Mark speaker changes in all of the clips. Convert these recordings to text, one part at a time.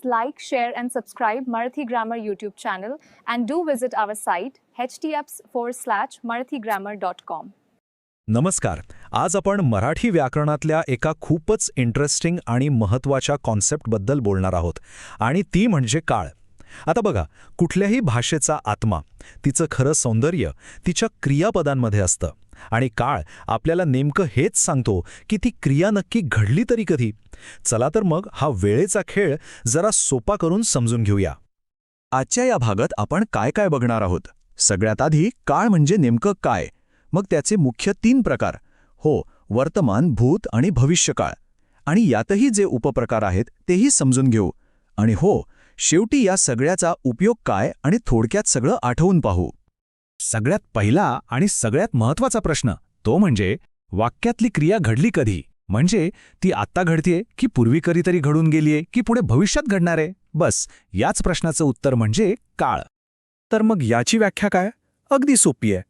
Speaker 1: Please like, share, and subscribe Marathi Grammar YouTube channel and do visit our site htps forward slash marathigrammar.com.
Speaker 2: नमस्कार आज आपण मराठी व्याकरणातल्या एका खूपच interesting आणि महत्त्वाच्या कॉन्सेप्टबद्दल बोलणार आहोत आणि ती म्हणजे काळ आता बघा कुठल्याही भाषेचा आत्मा तिचं खरं सौंदर्य तिच्या क्रियापदांमध्ये असतं आणि काळ आपल्याला नेमकं हेच सांगतो की ती क्रिया नक्की घडली तरी कधी. चला तर मग हा वेळेचा खेळ जरा सोपा करून समजून घेऊया. आजच्या या भागात आपण काय काय बघणार आहोत? सगळ्यात आधी काळ म्हणजे नेमकं काय? मग त्याचे मुख्य तीन प्रकार. हो वर्तमान भूत आणि भविष्यकाळ. आणि यातही जे उपप्रकार आहेत तेही समजून घेऊ. आणि हो शेवटी या सगळ्याचा उपयोग काय आणि थोडक्यात सगळं आठवून पाहू. सगळ्यात पहिला आणि सगळ्यात महत्त्वाचा प्रश्न तो म्हणजे वाक्यातली क्रिया घडली कधी? म्हणजे ती आत्ता घडतेय की पूर्वी कधीतरी घडून गेलीये की पुढे भविष्यात घडणार? आहे बस याच प्रश्नाचं उत्तर म्हणजे काळ. तर मग याची व्याख्या काय? अगदी सोपी आहे.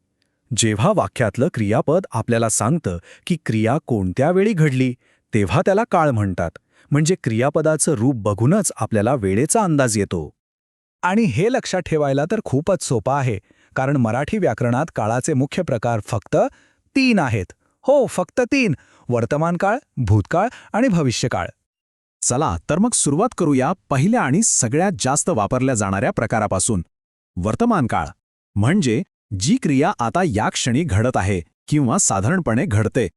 Speaker 2: जेव्हा वाक्यातलं क्रियापद आपल्याला सांगतं की क्रिया कोणत्या वेळी घडली तेव्हा त्याला काळ म्हणतात. म्हणजे क्रियापदाचं रूप बघूनच आपल्याला वेळेचा अंदाज येतो. आणि हे लक्षात ठेवायला तर खूपच सोपं आहे. कारण मराठी व्याकरणात काळाचे मुख्य प्रकार फक्त तीन आहेत. हो फक्त तीन. वर्तमान काळ भूतकाळ आणि भविष्यकाळ. चला तर मग सुरुवात करूया पहिल्या आणि सगळ्यात जास्त वापरल्या जाणाऱ्या प्रकारापासून. वर्तमान काळ. म्हणजे जी क्रिया आता या क्षणी घडत आहे किंवा साधारणपणे घडते.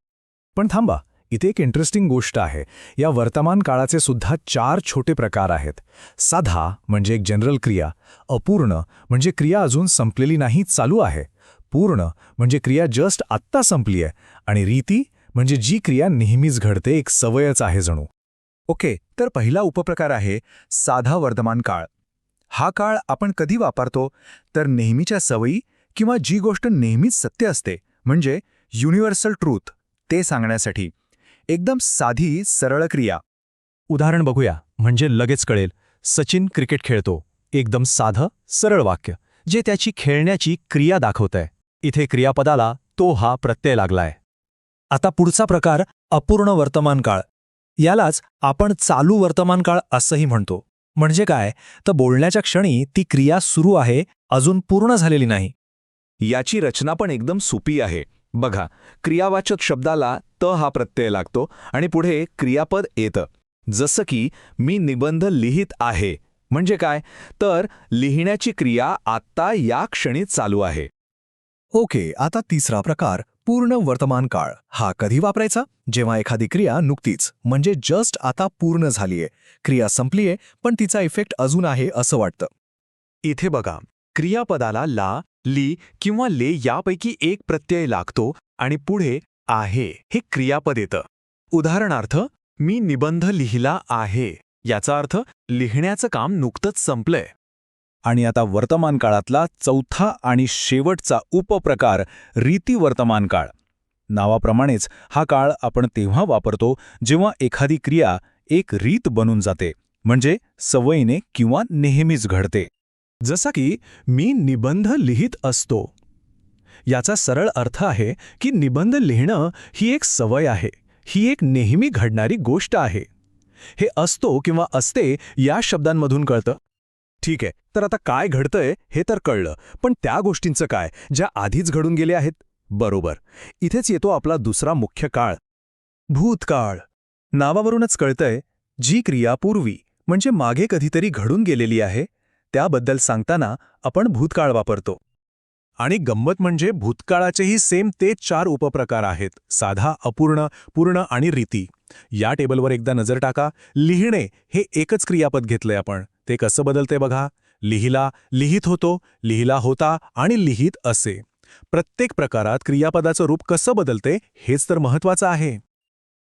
Speaker 2: पण थांबा. इथे एक इंटरेस्टिंग गोष्ट आहे. या वर्तमान काळाचे सुद्धा चार छोटे प्रकार आहेत. साधा म्हणजे एक जनरल क्रिया अपूर्ण म्हणजे क्रिया अजून संपलेली नाही चालू आहे. पूर्ण म्हणजे क्रिया जस्ट आत्ता संपली आहे. आणि रीती म्हणजे जी क्रिया नेहमीच घडते एक सवयच आहे जणू. ओके तर पहिला उपप्रकार आहे साधा वर्तमान काळ. हा काळ आपण कधी वापरतो? तर नेहमीच्या सवयी किंवा जी गोष्ट नेहमीच सत्य असते म्हणजे युनिव्हर्सल ट्रूथ ते सांगण्यासाठी. एकदम साधी सरळ क्रिया. उदाहरण बघूया म्हणजे लगेच कळेल. सचिन क्रिकेट खेळतो. एकदम साधं सरळ वाक्य जे त्याची खेळण्याची क्रिया दाखवतंय. इथे क्रियापदाला तो हा प्रत्यय लागलाय. आता पुढचा प्रकार अपूर्ण वर्तमान काळ. यालाच आपण चालू वर्तमान काळ असंही म्हणतो. म्हणजे काय? तर बोलण्याच्या क्षणी ती क्रिया सुरू आहे अजून पूर्ण झालेली नाही. याची रचना पण एकदम सोपी आहे. बघा क्रियावाचक शब्दाला त हा प्रत्यय लागतो आणि पुढे क्रियापद येतं. जसं की मी निबंध लिहित आहे. म्हणजे काय? तर लिहिण्याची क्रिया आत्ता या क्षणी चालू आहे. ओके आता तिसरा प्रकार पूर्ण वर्तमान काळ. हा कधी वापरायचा? जेव्हा एखादी क्रिया नुकतीच म्हणजे जस्ट आता पूर्ण झालीये. क्रिया संपलीये पण तिचा इफेक्ट अजून आहे असं वाटतं. इथे बघा क्रियापदाला ला ली किंवा ले यापैकी एक प्रत्यय लागतो आणि पुढे आहे हे क्रियापद येतं. उदाहरणार्थ मी निबंध लिहिला आहे. याचा अर्थ लिहिण्याचं काम नुकतंच संपलंय. आणि आता वर्तमान काळातला चौथा आणि शेवटचा उपप्रकार रीती वर्तमान काळ. नावाप्रमाणेच हा काळ आपण तेव्हा वापरतो जेव्हा एखादी क्रिया एक रीत बनून जाते म्हणजे सवयीने किंवा नेहमीच घडते. जसा की मी निबंध लिहित असतो. याचा सरळ अर्थ आहे की निबंध लिहिणं ही एक सवय आहे. ही एक नेहमी घडणारी गोष्ट आहे. हे असतो किंवा असते या शब्दांमधून कळतं? ठीक आहे तर आता काय घडतंय हे तर कळलं पण त्या गोष्टींचं काय ज्या आधीच घडून गेल्या आहेत? बरोबर इथेच येतो आपला दुसरा मुख्य काळ. भूतकाळ. नावावरूनच कळतंय जी क्रिया पूर्वी म्हणजे मागे कधीतरी घडून गेलेली आहे त्याबद्दल सांगताना आपण भूतकाळ वापरतो. आणि गंमत म्हणजे भूतकाळाचेही सेम ते चार उपप्रकार आहेत. साधा अपूर्ण पूर्ण आणि रीती. या टेबलवर एकदा नजर टाका. लिहिणे हे एकच क्रियापद घेतलंय आपण. ते कसं बदलते बघा. लिहिला लिहित होतो लिहिला होता आणि लिहित असे. प्रत्येक प्रकारात क्रियापदाचं रूप कसं बदलते हेच तर महत्वाचं आहे.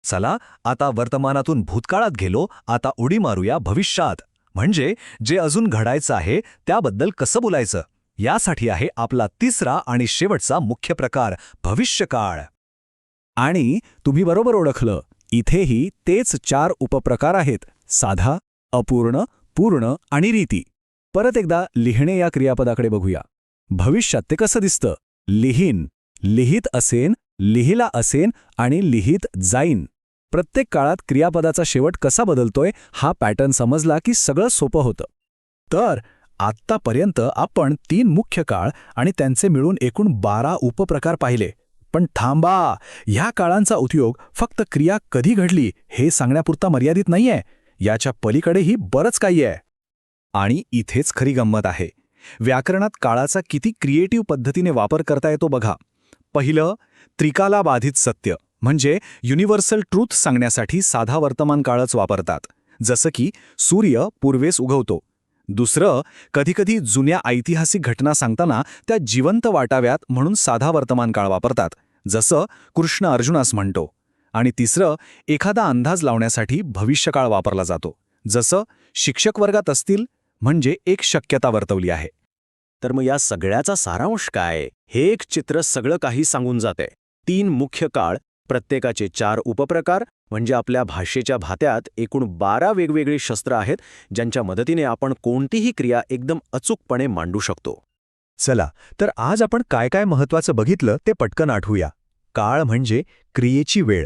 Speaker 2: चला आता वर्तमानातून भूतकाळात गेलो आता उडी मारूया भविष्यात. म्हणजे जे अजून घडायचं आहे त्याबद्दल कसं बोलायचं? यासाठी आहे आपला तिसरा आणि शेवटचा मुख्य प्रकार भविष्यकाळ. आणि तुम्ही बरोबर ओळखलं इथेही तेच चार उपप्रकार आहेत साधा अपूर्ण पूर्ण आणि रीती. परत एकदा लिहिणे या क्रियापदाकडे बघूया. भविष्यात ते कसं दिसतं? लिहीन. लिहित असेन लिहिला असेन आणि लिहित जाईन. प्रत्येक काळात क्रियापदाचा शेवट कसा बदलतोय हा पॅटर्न समजला की सगळं सोपं होतं. तर आत्तापर्यंत आपण तीन मुख्य काळ आणि त्यांचे मिळून एकूण बारा उपप्रकार पाहिले. पण थांबा! ह्या काळांचा उपयोग फक्त क्रिया कधी घडली हे सांगण्यापुरता मर्यादित नाहीये. याच्या पलीकडेही बरंच काही आहे. आणि इथेच खरी गंमत आहे. व्याकरणात काळाचा किती क्रिएटिव्ह पद्धतीने वापर करता येतो बघा. पहिलं त्रिकाला बाधित सत्य. म्हणजे युनिव्हर्सल ट्रूथ सांगण्यासाठी साधा वर्तमान काळच वापरतात. जसं की सूर्य पूर्वेस उगवतो. दुसरं कधीकधी जुन्या ऐतिहासिक घटना सांगताना त्या जिवंत वाटाव्यात म्हणून साधा वर्तमान काळ वापरतात जसं कृष्ण अर्जुनास म्हणतो. आणि तिसरं एखादा अंदाज लावण्यासाठी भविष्यकाळ वापरला जातो. जसं शिक्षक वर्गात असतील म्हणजे एक शक्यता वर्तवली आहे.
Speaker 3: तर मग या सगळ्याचा सारांश काय? हे एक चित्र सगळं काही सांगून जाते. तीन मुख्य काळ प्रत्येकाचे चार उपप्रकार म्हणजे आपल्या भाषेच्या भात्यात एकूण बारा वेगवेगळी शस्त्र आहेत ज्यांच्या मदतीने आपण कोणतीही क्रिया एकदम अचूकपणे मांडू शकतो.
Speaker 2: चला तर आज आपण काय काय महत्वाचं बघितलं ते पटकन आठवूया. काळ म्हणजे क्रियेची वेळ.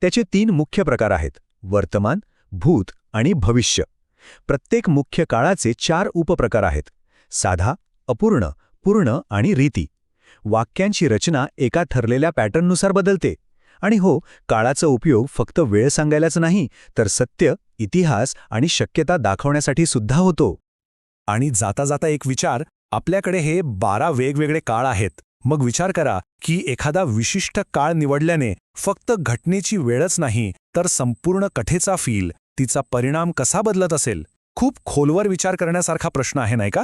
Speaker 2: त्याचे तीन मुख्य प्रकार आहेत वर्तमान भूत आणि भविष्य. प्रत्येक मुख्य काळाचे चार उपप्रकार आहेत साधा अपूर्ण पूर्ण आणि रीती. वाक्यांची रचना एका ठरलेल्या पॅटर्ननुसार बदलते. आणि हो काळाचा उपयोग फक्त वेळ सांगायलाच नाही तर सत्य इतिहास आणि शक्यता दाखवण्यासाठी सुद्धा होतो. आणि जाता जाता एक विचार आपल्याकडे हे बारा वेगवेगळे काळ आहेत. मग विचार करा की एखादा विशिष्ट काळ निवडल्याने फक्त घटनेची वेळच नाही तर संपूर्ण कथेचा फील तिचा परिणाम कसा बदलत असेल? खूप खोलवर विचार करण्यासारखा प्रश्न आहे नाही का?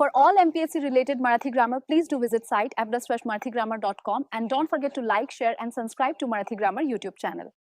Speaker 1: For all MPSC related Marathi grammar, please do visit site marathigrammer.com and don't forget to like, share and subscribe to Marathi Grammar YouTube channel.